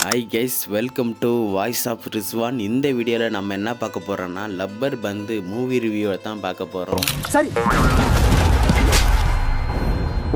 Hi guys welcome to voice of Rizwan இந்த வீடியோவில் நம்ம என்ன பார்க்க போகிறோம்னா லப்பர் பந்து மூவி ரிவ்யூவை தான் பார்க்க போகிறோம் சரி.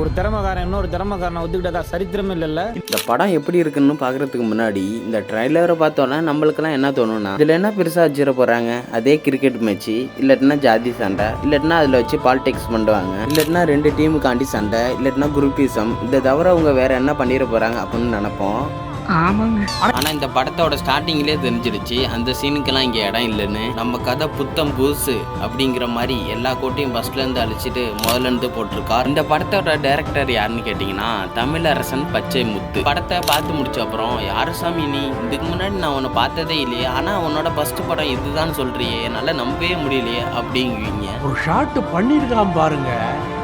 ஒரு திறமைக்காரன் இன்னொரு திறமைக்காரனை ஒத்துக்கிட்டதா சரித்திரமே இல்லைல்ல. இந்த படம் எப்படி இருக்குன்னு பார்க்குறதுக்கு முன்னாடி இந்த ட்ரைலரை பார்த்தோன்னா நம்மளுக்கெல்லாம் என்ன தோணும்னா இதில் என்ன பெருசாக வச்சிட போகிறாங்க அதே கிரிக்கெட் மேட்ச்சு இல்லாட்டினா ஜாதி சண்டை இல்லாட்டினா அதில் வச்சு பாலிடிக்ஸ் பண்ணுவாங்க இல்லாட்டினா ரெண்டு டீமுக்காண்டி சண்டை இல்லாட்டினா குரூப்பிசம் இதை தவிர அவங்க வேற என்ன பண்ணிட போகிறாங்க அப்படின்னு நினைப்போம். ஆனா இந்த படத்தோட ஸ்டார்டிங்லேயே தெரிஞ்சிருச்சு. அந்த சீனுக்கெல்லாம் இங்க இடம் இல்லைன்னு. நம்ம கதை புத்தம் புதுசு அப்படிங்கிற மாதிரி எல்லா கோட்டையும் பஸ்ல இருந்து அழிச்சிட்டு முதல்ல இருந்து போட்டிருக்கார் இந்த படத்தோட டைரக்டர் யாருன்னு கேட்டிங்கன்னா தமிழரசன் பச்சை முத்து படத்தை பார்த்து முடிச்ச அப்புறம் யாரு சாமி நீ? இதுக்கு முன்னாடி நான் உன்னை பார்த்ததே இல்லையே. ஆனா உன்னோட ஃபர்ஸ்ட் படம் இதுதான் சொல்றியே. என்னால நம்பவே முடியலையே. அப்படிங்குவீங்க ஒரு ஷாட் பண்ணிருக்கான் பாருங்க.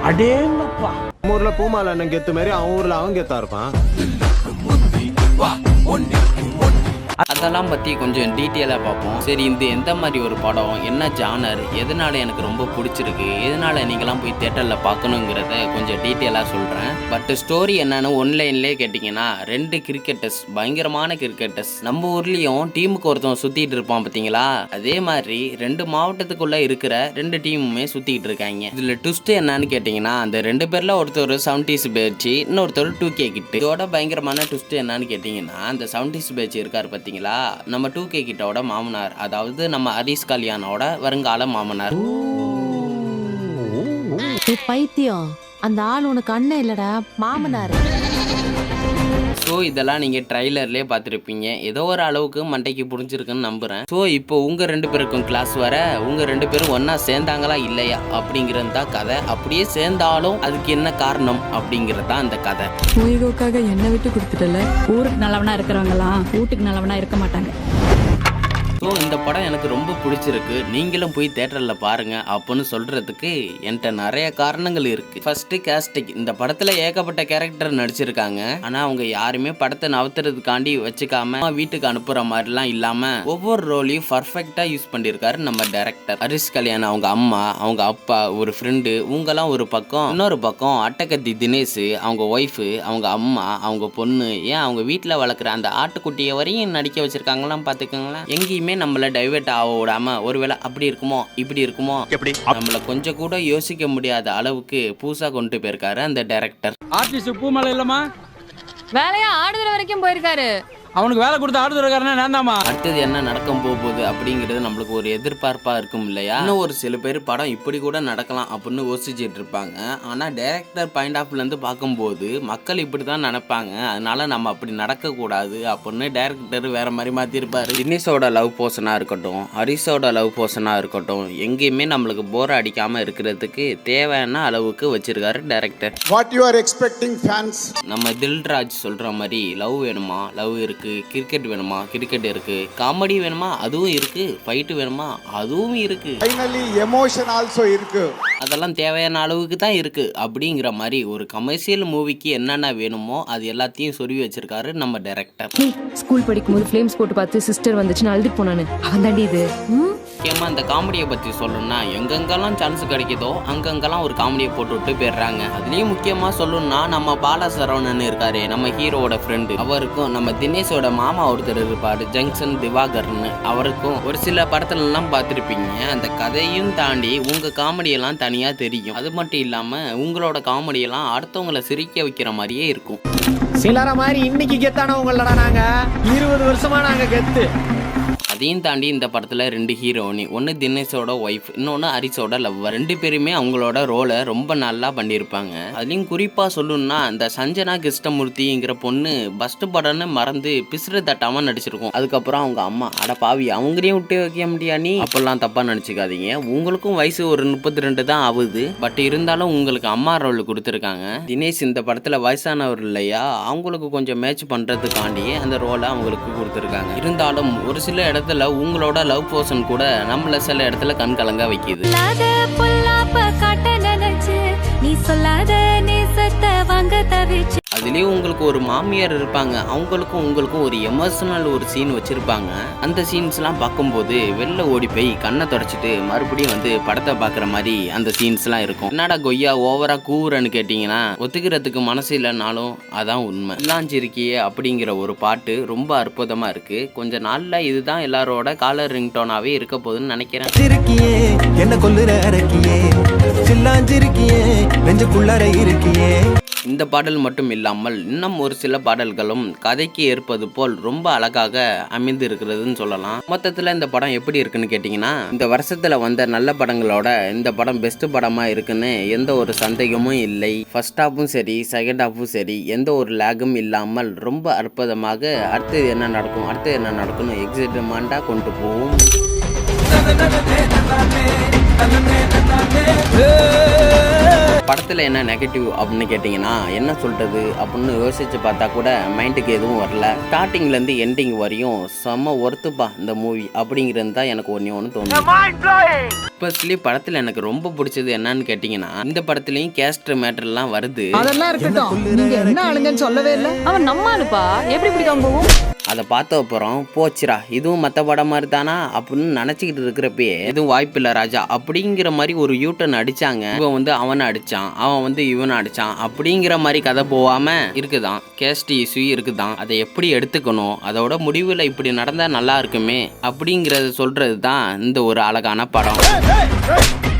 அடேங்கப்பா. நம்ம ஊர்ல பூமால அண்ணன் கெத்து மாதிரி அவன் ஊர்ல அவன் கெத்தா இருப்பான். wah, அதெல்லாம் பற்றி கொஞ்சம் டீட்டெயிலாக பார்ப்போம். சரி இந்த எந்த மாதிரி ஒரு படம்? என்ன ஜானர் எதனால எனக்கு ரொம்ப பிடிச்சிருக்கு? எதனால நீங்களாம் போய் தேட்டரில் பார்க்கணுங்கிறத கொஞ்சம் டீட்டெயிலாக சொல்கிறேன் பட் ஸ்டோரி என்னன்னு ஒன்லைன்லேயே கேட்டிங்கன்னா ரெண்டு கிரிக்கெட்டர்ஸ் பயங்கரமான கிரிக்கெட்டர்ஸ் நம்ம ஊர்லேயும் டீமுக்கு ஒருத்தன் சுற்றிட்டு இருப்பான் பார்த்தீங்களா அதே மாதிரி ரெண்டு மாவட்டத்துக்குள்ளே இருக்கிற ரெண்டு டீமுமே சுற்றிக்கிட்டு இருக்காங்க. இதில் ட்விஸ்ட் என்னன்னு கேட்டிங்கன்னா அந்த ரெண்டு பேரில் ஒருத்தர் செவன்டிஸ் பேட்ச் இன்னொருத்தர் டூ கே கிட்டு. இதோட பயங்கரமான ட்விஸ்ட் என்னன்னு கேட்டிங்கன்னா அந்த செவன்டிஸ் பேட்ச் இருக்கார் பார்த்தீங்களா நம்ம டூ கே கிட்டோட மாமனார் அதாவது நம்ம ஹரிஷ் கல்யாணோட வருங்கால மாமனார். பைத்தியம். அந்த ஆள் உனக்கு அண்ணன் இல்லடா மாமனார். ஸோ இதெல்லாம் நீங்கள் ட்ரைலர்லேயே பார்த்துருப்பீங்க. ஏதோ ஒரு அளவுக்கு மண்டைக்கு புரிஞ்சிருக்குன்னு நம்புகிறேன் ஸோ இப்போ உங்கள் ரெண்டு பேருக்கும் கிளாஸ் வர உங்கள் ரெண்டு பேரும் ஒன்றா சேர்ந்தாங்களா இல்லையா அப்படிங்கிறது தான் கதை. அப்படியே சேர்ந்தாலும் அதுக்கு என்ன காரணம் அப்படிங்கிறது தான் அந்த கதை. ஈகோக்காக என்னை விட்டு கொடுத்துட்டல? ஊருக்கு நல்லவனா இருக்கிறவங்களாம் வீட்டுக்கு நல்லவனா இருக்க மாட்டாங்க. ஸோ இந்த படம் எனக்கு ரொம்ப பிடிச்சிருக்கு. நீங்களும் போய் தேட்டரில் பாருங்க அப்படின்னு சொல்கிறதுக்கு என்கிட்ட நிறைய காரணங்கள் இருக்கு. ஃபர்ஸ்ட் கேஸ்டிக் இந்த படத்தில் ஏகப்பட்ட கேரக்டர் நடிச்சிருக்காங்க. ஆனால் அவங்க யாருமே படத்தை நவுத்துறதுக்காண்டி வச்சுக்காம வீட்டுக்கு அனுப்புற மாதிரிலாம் இல்லாமல் ஒவ்வொரு ரோலையும் பர்ஃபெக்டாக யூஸ் பண்ணியிருக்காரு நம்ம டேரக்டர் ஹரிஷ் கல்யாண் அவங்க அம்மா அவங்க அப்பா ஒரு ஃப்ரெண்டு இவங்கெல்லாம் ஒரு பக்கம். இன்னொரு பக்கம் அட்டகத்தி தினேஷ் அவங்க ஒய்ஃபு அவங்க அம்மா அவங்க பொண்ணு. ஏன் அவங்க வீட்டில் வளர்க்குற அந்த ஆட்டுக்குட்டியை வரையும் நடிக்க வச்சிருக்காங்களாம் பார்த்துக்கோங்களேன். எங்கேயுமே நம்மள டைவர்ட் ஆக விடாம ஒருவேளை அப்படி இருக்குமோ இப்படி இருக்குமோ எப்படி? நம்மள கொஞ்சம் கூட யோசிக்க முடியாத அளவுக்கு பூசா கொண்டு போயிருக்காரு அந்த டைரக்டர் ஆர்டிஸ்ட் பூமலை இல்லம்மா? வேலையா ஆடுதுற வரைக்கும் போயிருக்காரு. அவனுக்கு வேலை கொடுத்த ஆடுதுறக்காரனே நான் தாமா அடுத்தது என்ன நடக்க போகுது அப்படிங்கிறது நம்மளுக்கு ஒரு எதிர்பார்ப்பா இருக்கும் இல்லையா? இன்னும் ஒரு சில பேர் படம் இப்படி கூட நடக்கலாம் அப்படின்னு யோசிச்சுட்டு இருப்பாங்க. ஆனா டைரக்டர் பாயிண்ட் ஆஃப்ல இருந்து பார்க்கும்போது மக்கள் இப்படி தான் நினைப்பாங்க. அதனால நம்ம அப்படி நடக்க கூடாது அப்படின்னு டைரக்டர் வேற மாதிரி மாத்திருப்பாரு. தினேஷோட லவ் போர்ஷனா இருக்கட்டும் ஹரிஷோட லவ் போர்ஷனா இருக்கட்டும் எங்கேயுமே நம்மளுக்கு போர் அடிக்காம இருக்கிறதுக்கு தேவையான அளவுக்கு வச்சிருக்காரு director what you are expecting fans? நம்ம தில்ராஜ் சொல்ற மாதிரி லவ் வேணுமா? லவ் இருக்கு? கிரிக்கெட் வேணுமா? கிரிக்கெட் இருக்கு. காமெடி வேணுமா? அதுவும் இருக்கு. ஃபைட்டு வேணுமா? அதுவும் இருக்கு. Finally emotion also இருக்கு. அதெல்லாம் தேவையான அளவுக்கு தான் இருக்கு. அப்படிங்கிற மாதிரி ஒரு கமர்ஷியல் மூவிக்கு என்னென்ன வேணுமோ அது எல்லாத்தையும் சொருவி வச்சிருக்காரு நம்ம டைரக்டர் ஸ்கூல் படிக்கும்போது ஃப்ளேம்ஸ் போட்டு பார்த்து சிஸ்டர் வந்துச்சுன்னு அழுதுட்டு போனானு. அவன் தாண்டி இது முக்கியமாக இந்த காமெடியை பற்றி சொல்லணும்னா எங்கெங்கெல்லாம் சான்ஸ் கிடைக்குதோ அங்கங்கெல்லாம் ஒரு காமெடியை போட்டு விட்டு போயிடுறாங்க. அதுலேயும் முக்கியமாக சொல்லணும்னா நம்ம பாலா சரவணன் இருக்காரு நம்ம ஹீரோவோட ஃப்ரெண்டு அவருக்கும் நம்ம தினேஷோட மாமா ஒருத்தர் இருப்பாரு ஜங்ஷன் திவாகர்னு. அவருக்கும் ஒரு சில படத்துலலாம் பார்த்துருப்பீங்க. அந்த கதையும் தாண்டி உங்கள் காமெடியெல்லாம் தனியாக தெரியும். அது மட்டும் இல்லாமல் உங்களோட காமெடியெல்லாம் அடுத்தவங்களை சிரிக்க வைக்கிற மாதிரியே இருக்கும். சிலர மாதிரி இன்னைக்கு கெத்தானவங்களடா நாங்க. இருபது வருஷமா நாங்க கெத்து. அதையும் தாண்டி இந்த படத்தில் ரெண்டு ஹீரோனி ஒன்று தினேஷோட ஒய்ஃப் இன்னொன்று ஹரிஷோட லவ் ரெண்டு பேருமே அவங்களோட ரோலை ரொம்ப நல்லா பண்ணியிருப்பாங்க. அதுலேயும் குறிப்பாக சொல்லணும்னா அந்த சஞ்சனா கிருஷ்ணமூர்த்திங்கிற பொண்ணு பஸ்ட் படம்னு மறந்து பிசுறு தட்டாமல் நடிச்சிருக்கும். அதுக்கப்புறம் அவங்க அம்மா அட பாவி அவங்களையும் விட்டு வைக்க முடியா நீ? அப்பெல்லாம் தப்பாக நினச்சிக்காதீங்க. உங்களுக்கும் வயசு ஒரு முப்பத்தி ரெண்டு தான் ஆகுது. பட் இருந்தாலும் உங்களுக்கு அம்மா ரோல் கொடுத்துருக்காங்க. தினேஷ் இந்த படத்தில் வயசானவர் இல்லையா? அவங்களுக்கு கொஞ்சம் மேட்ச் பண்ணுறதுக்காண்டியே அந்த ரோலை அவங்களுக்கு கொடுத்துருக்காங்க. இருந்தாலும் ஒரு சில இடத்துல உங்களோட லவ் போர்ஷன் கூட நம்மள சில இடத்துல கண் கலங்க வைக்குது. அதுலேயும் உங்களுக்கு ஒரு மாமியார் இருப்பாங்க. அவங்களுக்கும் உங்களுக்கும் ஒரு எமோஷனல் ஒரு சீன் வச்சுருப்பாங்க. அந்த சீன்ஸ்லாம் பார்க்கும்போது வெளில ஓடி போய் கண்ணை தொடச்சிட்டு மறுபடியும் வந்து படத்தை பார்க்குற மாதிரி அந்த சீன்ஸ்லாம் இருக்கும். என்னடா கொய்யா ஓவராக கூவுறன்னு கேட்டிங்கன்னா ஒத்துக்கிறதுக்கு மனசு இல்லைனாலும் அதான் உண்மை. இல்லாஞ்சிருக்கியே அப்படிங்கிற ஒரு பாட்டு ரொம்ப அற்புதமாக இருக்குது கொஞ்ச நாளில் இதுதான் எல்லாரோட காலர் ரிங்டோனாகவே இருக்க போகுதுன்னு நினைக்கிறேன். என்ன கொல்லுற அரக்கியே சில்லாஞ்சிருக்கியே நெஞ்சுக்குள்ளார இருக்கியே. இந்த பாடல் மட்டும் இல்லாமல் இன்னும் ஒரு சில பாடல்களும் கதைக்கு ஏற்பது போல் ரொம்ப அழகாக அமைந்து இருக்கிறதுன்னு சொல்லலாம். மொத்தத்தில் இந்த படம் எப்படி இருக்குன்னு கேட்டிங்கன்னா இந்த வருஷத்தில் வந்த நல்ல படங்களோட இந்த படம் பெஸ்ட் படமாக இருக்குன்னு எந்த ஒரு சந்தேகமும் இல்லை. ஃபர்ஸ்ட் ஹாஃபும் சரி செகண்ட் ஹாஃபும் சரி எந்த ஒரு லேகும் இல்லாமல் ரொம்ப அற்புதமாக அடுத்தது என்ன நடக்கும் அடுத்தது என்ன நடக்கும்னு எக்ஸைட்மெண்ட்டாக கொண்டு போகும். படத்தில் என்ன நெகட்டிவ் அப்படின்னு கேட்டிங்கன்னா என்ன சொல்கிறது அப்படின்னு யோசிச்சு பார்த்தா கூட மைண்டுக்கு எதுவும் வரல. ஸ்டார்டிங்லேருந்து எண்டிங் வரையும் செம்ம ஒர்த்துப்பா இந்த மூவி அப்படிங்கிறது தான் எனக்கு ஒன்று ஒன்று தோணுது. எஸ்பெஷலி படத்தில் எனக்கு ரொம்ப பிடிச்சது என்னன்னு கேட்டிங்கன்னா இந்த படத்துலையும் கேஸ்ட் மேட்டர்லாம் வருது. அதெல்லாம் இருக்கட்டும். நீங்க என்ன ஆளுங்கன்னு சொல்லவே இல்ல. அவன் நம்மாலுப்பா எப்படி பிடிக்காம போகும்? அதை பார்த்த அப்புறம் போச்சுடா இதுவும் மற்ற படம் மாதிரி தானா அப்படின்னு நினச்சிக்கிட்டு இருக்கிறப்பயே எதுவும் வாய்ப்பில்லை ராஜா. அப்படிங்கிற மாதிரி ஒரு யூட்டன் அடிச்சாங்க. இவன் வந்து அவனை அடிச்சான். அவன் வந்து இவனை அடிச்சான். அப்படிங்கிற மாதிரி கதை போகாம இருக்குதான். கேஸ்ட் இஷ்யூ இருக்குதான். அதை எப்படி எடுத்துக்கணும்? அதோட முடிவில் இப்படி நடந்தால் நல்லா இருக்குமே? அப்படிங்கிறத சொல்றது தான் இந்த ஒரு அழகான படம்.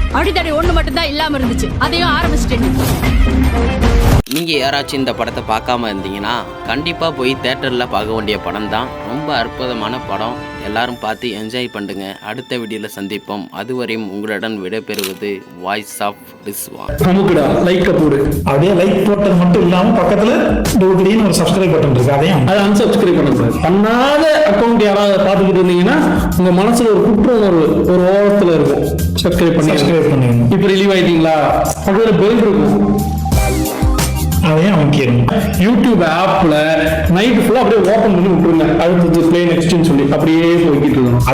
அப்படி தடவை ஒண்ணு மட்டும் தான் இல்லாம இருந்துச்சு. அதையும் ஆரம்பிச்சிட்டேன். நீங்கள் யாராச்சும் இந்த படத்தை பார்க்காம இருந்தீங்கன்னா கண்டிப்பாக போய் தேட்டரில் பார்க்க வேண்டிய படம் தான் ரொம்ப அற்புதமான படம். எல்லாரும் பார்த்து என்ஜாய் பண்ணுங்க. அடுத்த வீடியோவில் சந்திப்போம். அதுவரையும் உங்களுடன் விடைபெறுவது வாய்ஸ் ஆஃப் ரிஸ்வான் நமக்குடா லைக்க போடு. அப்படியே லைக் போட்டது மட்டும் இல்லாம பக்கத்துல டூக்ரின்னு ஒரு சப்ஸ்கிரைப் பட்டன் இருக்கு. அதையும் அதை அன்சப்ஸ்கிரைப் பண்ணக்கூடாது பண்ணாத அக்கௌண்ட் யாராவது பார்த்துக்கிட்டு இருந்தீங்கன்னா உங்க மனசுல ஒரு குற்ற உணர்வு ஒரு ஓரத்துல இருக்கும். சப்ஸ்கிரைப் பண்ணி சப்ஸ்கிரைப் பண்ணி இப்போ ரிலீவ் ஆயிட்டீங்களா? பக்கத்துல பெல் இருக்கும். அதையும் அமைக்கிறோம் யூடியூப் ஆப்ல நைட் ஃபுல்லா அப்படியே ஓப்பன் பண்ணி விட்டுருங்க. அடுத்தது பிளே நெக்ஸ்ட்னு சொல்லி அப்படியே போய்கிட்டு இருக்கணும்